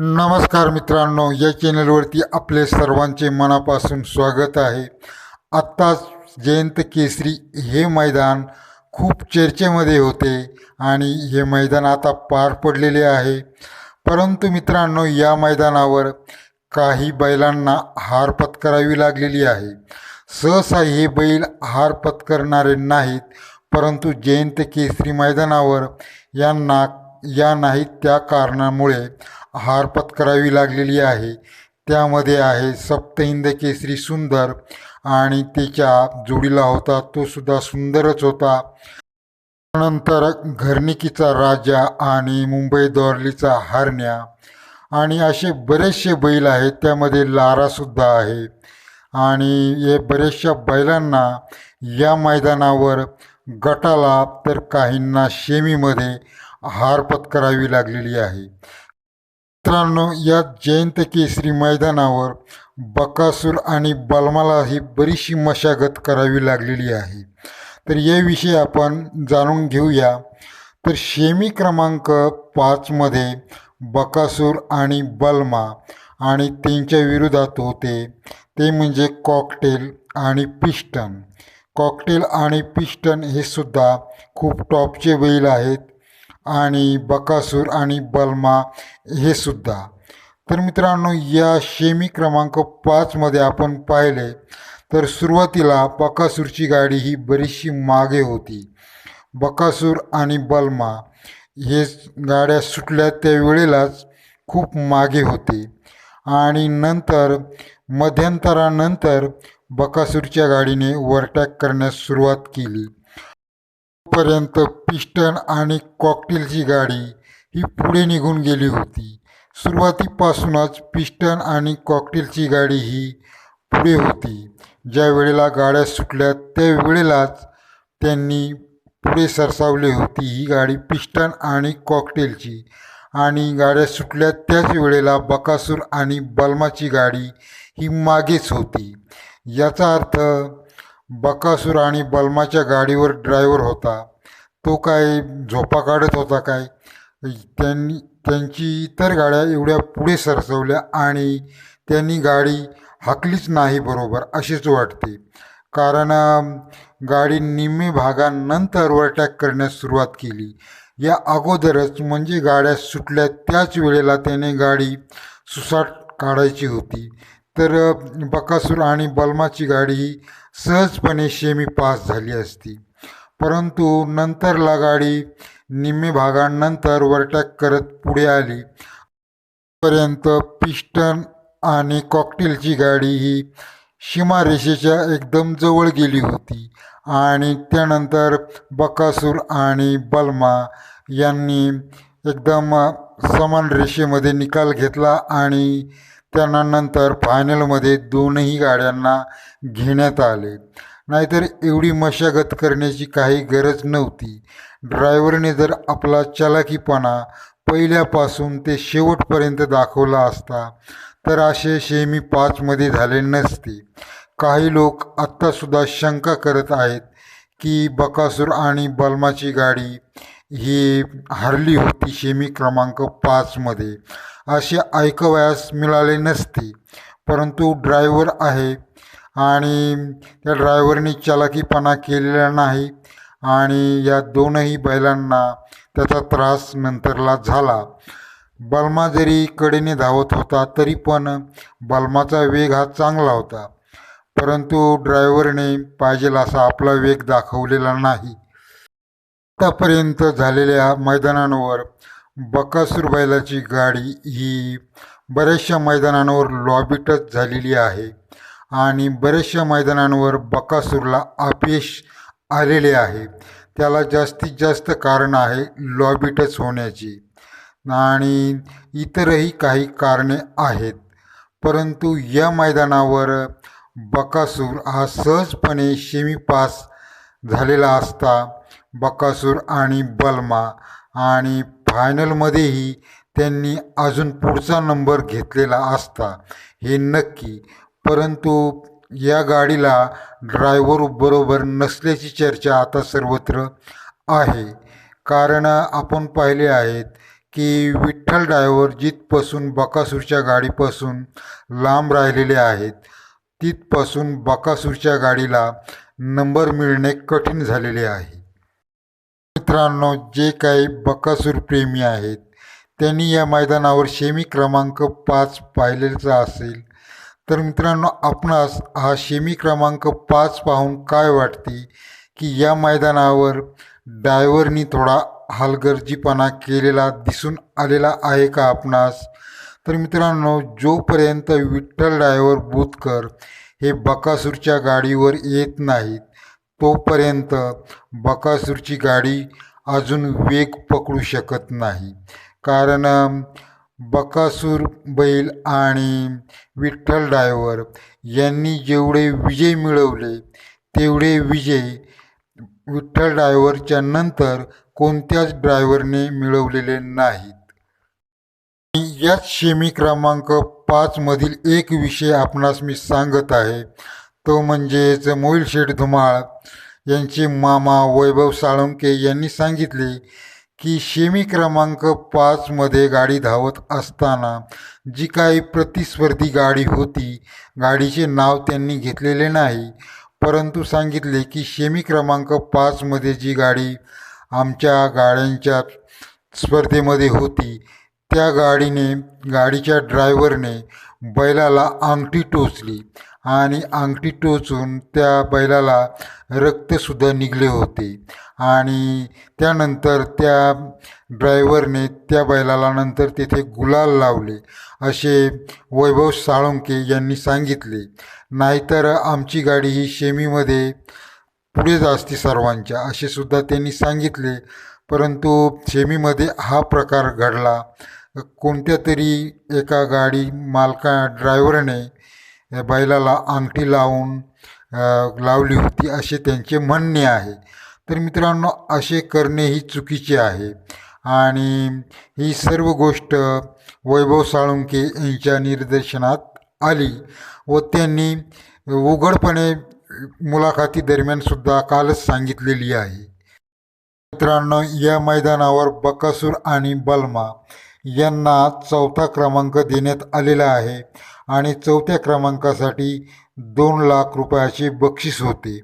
नमस्कार मित्रांनो या चॅनलवरती आपले सर्वांचे मनापासून स्वागत आहे. आत्ताच जयंत केसरी हे मैदान खूप चर्चेमध्ये होते आणि हे मैदान आता पार पडलेले आहे. परंतु मित्रांनो या मैदानावर काही बैलांना हार पत्करावी लागलेली आहे. सहसा हे बैल हार पत्करणारे नाहीत परंतु जयंत केसरी मैदानावर यांना या नाहीत त्या कारणामुळे हार पत्करावी लागलेली आहे. त्यामध्ये आहे सप्तहिंद केसरी सुंदर आणि तिच्या जोडीला होता तो सुद्धा सुंदरच होता. नंतर घरणिकीचा राजा आणि मुंबई दौरलीचा हरण्या आणि असे बरेचसे बैल आहेत. त्यामध्ये लारासुद्धा आहे. आणि हे बऱ्याचशा बैलांना या मैदानावर गटाला तर काहींना शेमीमध्ये हार पत्करावी लागलेली आहे. मित्रांनो या जयंत केसरी मैदानावर बकासूर आणि बलमाला ही बरीचशी मशागत करावी लागलेली आहे. तर याविषयी आपण जाणून घेऊया. तर शेमी क्रमांक पाचमध्ये बकासूर आणि बलमा आणि त्यांच्या विरोधात होते. ते म्हणजे कॉकटेल आणि पिस्टन. कॉकटेल आणि पिस्टन हे सुद्धा खूप टॉपचे बैल आहेत. आणि बकासूर आणि बलमा हे सुद्धा. तर मित्रांनो या शेमी क्रमांक पाचमध्ये आपण पाहिले तर सुरुवातीला बकासूरची गाडी ही बरीचशी मागे होती. बकासूर आणि बलमा हे गाड्या सुटल्या त्यावेळेलाच खूप मागे होते. आणि नंतर मध्यंतरानंतर बकासूरच्या गाडीने ओव्हरटॅक करण्यास सुरुवात केली. पर्यंत पिस्टन आणि कॉकटेलची गाडी ही पुढे निघून गेली होती. सुरुवातीपासूनच पिस्टन आणि कॉकटेलची गाडी ही पुढे होती. ज्या वेळेला गाड्या सुटल्या त्यावेळेलाच त्यांनी पुढे सरसावली होती ही गाडी पिस्टन आणि कॉकटेलची. आणि गाड्या सुटल्या त्याच वेळेला बकासूर आणि बलमाची गाडी ही मागेच होती. याचा अर्थ बकासूर आणि बलमाच्या गाडीवर ड्रायव्हर होता. तो काय झोपा काढत होता काय? त्यांनी त्यांची इतर गाड्या एवढ्या पुढे सरसवल्या आणि त्यांनी गाडी हाकलीच नाही बरोबर असेच वाटते. कारण गाडी निम्मे भागानंतर ओव्हरटॅक करण्यास सुरुवात केली. या अगोदरच म्हणजे गाड्या सुटल्या त्याच वेळेला त्याने गाडी सुसाट काढायची होती. तर बकासूर आणि बलमाची गाडी ही सहजपणे शेमी पास झाली असती. परंतु नंतरला गाडी निम्मे भागांनंतर वरटॅक करत पुढे आली. पर्यंत पिस्टन आणि कॉकटेलची गाडी ही सीमारेषेच्या एकदम जवळ गेली होती आणि त्यानंतर बकासूर आणि बलमा यांनी एकदम समान रेषेमध्ये निकाल घेतला आणि त्यांना नंतर फायनलमध्ये दोनही गाड्यांना घेण्यात आले. नाहीतर एवढी मशागत करण्याची काही गरज नव्हती. ड्रायव्हरने जर आपला चलाकीपणा पहिल्यापासून ते शेवटपर्यंत दाखवला असता तर असे शेमी पाचमध्ये झाले नसते. काही लोक आत्तासुद्धा शंका करत आहेत की बकासूर आणि बलमाची गाडी ही हरली होती शेमी क्रमांक पाचमध्ये असे ऐकवयास मिळाले नसते परंतु ड्रायव्हर आहे आणि त्या ड्रायव्हरने चलाकीपणा केलेला नाही आणि या दोनही बैलांना त्याचा त्रास नंतरला झाला. बलमा जरी कडेने धावत होता तरी पण बलमाचा वेग हा चांगला होता परंतु ड्रायव्हरने पाहिजेल असा आपला वेग दाखवलेला नाही. आत्तापर्यंत झालेल्या मैदानांवर बकासूर बैलाची गाडी ही बऱ्याचशा मैदानांवर लॉबीटच झालेली आहे आणि बऱ्याचशा मैदानांवर बकासूरला अपयश आलेले आहे. त्याला जास्तीत जास्त कारण आहे लॉबीटच होण्याची. आणि इतरही काही कारणे आहेत. परंतु या मैदानावर बकासूर हा सहजपणे शेमी पास झालेला असता. बकासूर आणि बलमा आणि फायनलमध्येही त्यांनी अजून पुढचा नंबर घेतलेला असता हे नक्की. परंतु या गाडीला ड्रायव्हर बरोबर नसल्याची चर्चा आता सर्वत्र आहे. कारण आपण पाहिले आहेत की विठ्ठल ड्रायव्हर जिथपासून बकासूरच्या गाडीपासून लांब राहिलेले आहेत तिथपासून बकासूरच्या गाडीला नंबर मिळणे कठीण झालेले आहे. मित्रांनो जे काही बकासूर प्रेमी आहेत त्यांनी या मैदानावर शेमी क्रमांक पाच पाहिलेचा असेल. तर मित्रांनो आपणास हा शेमी क्रमांक पाच पाहून काय वाटते? की या मैदानावर डायव्हरनी थोडा हलगर्जीपणा केलेला दिसून आलेला आहे का आपणास? तर मित्रांनो जोपर्यंत विठ्ठल डायव्हर बोतकर हे बकासूरच्या गाडीवर येत नाहीत तोपर्यंत बकासूरची गाडी अजून वेग पकडू शकत नाही. कारण बकासूर बैल आणि विठ्ठल डायवर यांनी जेवढे विजय मिळवले तेवढे विजय विठ्ठल ड्रायव्हरच्या नंतर कोणत्याच ड्रायव्हरने मिळवलेले नाहीत. याच शेमी क्रमांक पाचमधील एक विषय आपणास मी सांगत आहे. तो म्हणजेच मोईल धुमाळ यांचे मामा वैभव साळुंके यांनी सांगितले की शेमी क्रमांक पाचमध्ये गाडी धावत असताना जी काही प्रतिस्पर्धी गाडी होती गाडीचे नाव त्यांनी घेतलेले नाही. परंतु सांगितले की शेमी क्रमांक पाचमध्ये जी गाडी आमच्या गाड्यांच्या स्पर्धेमध्ये होती त्या गाडीने गाडीच्या ड्रायव्हरने बैलाला अंगठी टोचली. आणि अंगठी टोचून त्या बैलाला रक्तसुद्धा निघले होते. आणि त्यानंतर त्या ड्रायव्हरने त्या बैलाला नंतर तिथे गुलाल लावले. असे वैभव साळुंके यांनी सांगितले नाहीतर आमची गाडी ही शेमीमध्ये पुढेच असते सर्वांच्या असे सुद्धा त्यांनी सांगितले. परंतु सेमीमध्ये हा प्रकार घडला. कोणत्या तरी एका गाडी मालका ड्रायव्हरने बैलाला अंगठी लावून लावली होती असे त्यांचे म्हणणे आहे. तर मित्रांनो असे करणे ही चुकीचे आहे. आणि ही सर्व गोष्ट वैभव साळुंके यांच्या निदर्शनात आली व त्यांनी उघडपणे मुलाखती दरम्यानसुद्धा कालच सांगितलेली आहे. मित्रांनो या मैदानावर बकासूर आणि बलमा यांना चौथा क्रमांक देण्यात आलेला आहे. आणि चौथ्या क्रमांकासाठी दोन लाख रुपयाचे बक्षीस होते.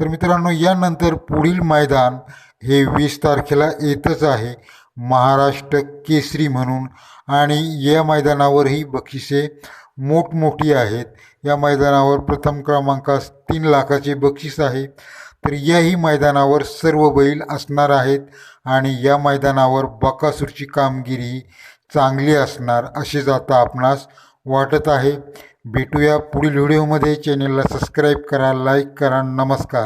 तर मित्रांनो यानंतर पुढील मैदान हे वीस तारखेला येतच आहे. महाराष्ट्र केसरी म्हणून. आणि या मैदानावरही बक्षिसे मोठमोठी आहेत. या मैदानावर प्रथम क्रमांकास तीन लाखाचे बक्षीस आहे. तर याही मैदानावर सर्व बैल असणार आहेत. आणि या मैदानावर बकासूरची कामगिरी चांगली असणार असे जाता आपणास वाटत आहे. भेटूया पुढील व्हिडिओमध्ये. चॅनेलला सबस्क्राईब करा लाईक करा नमस्कार.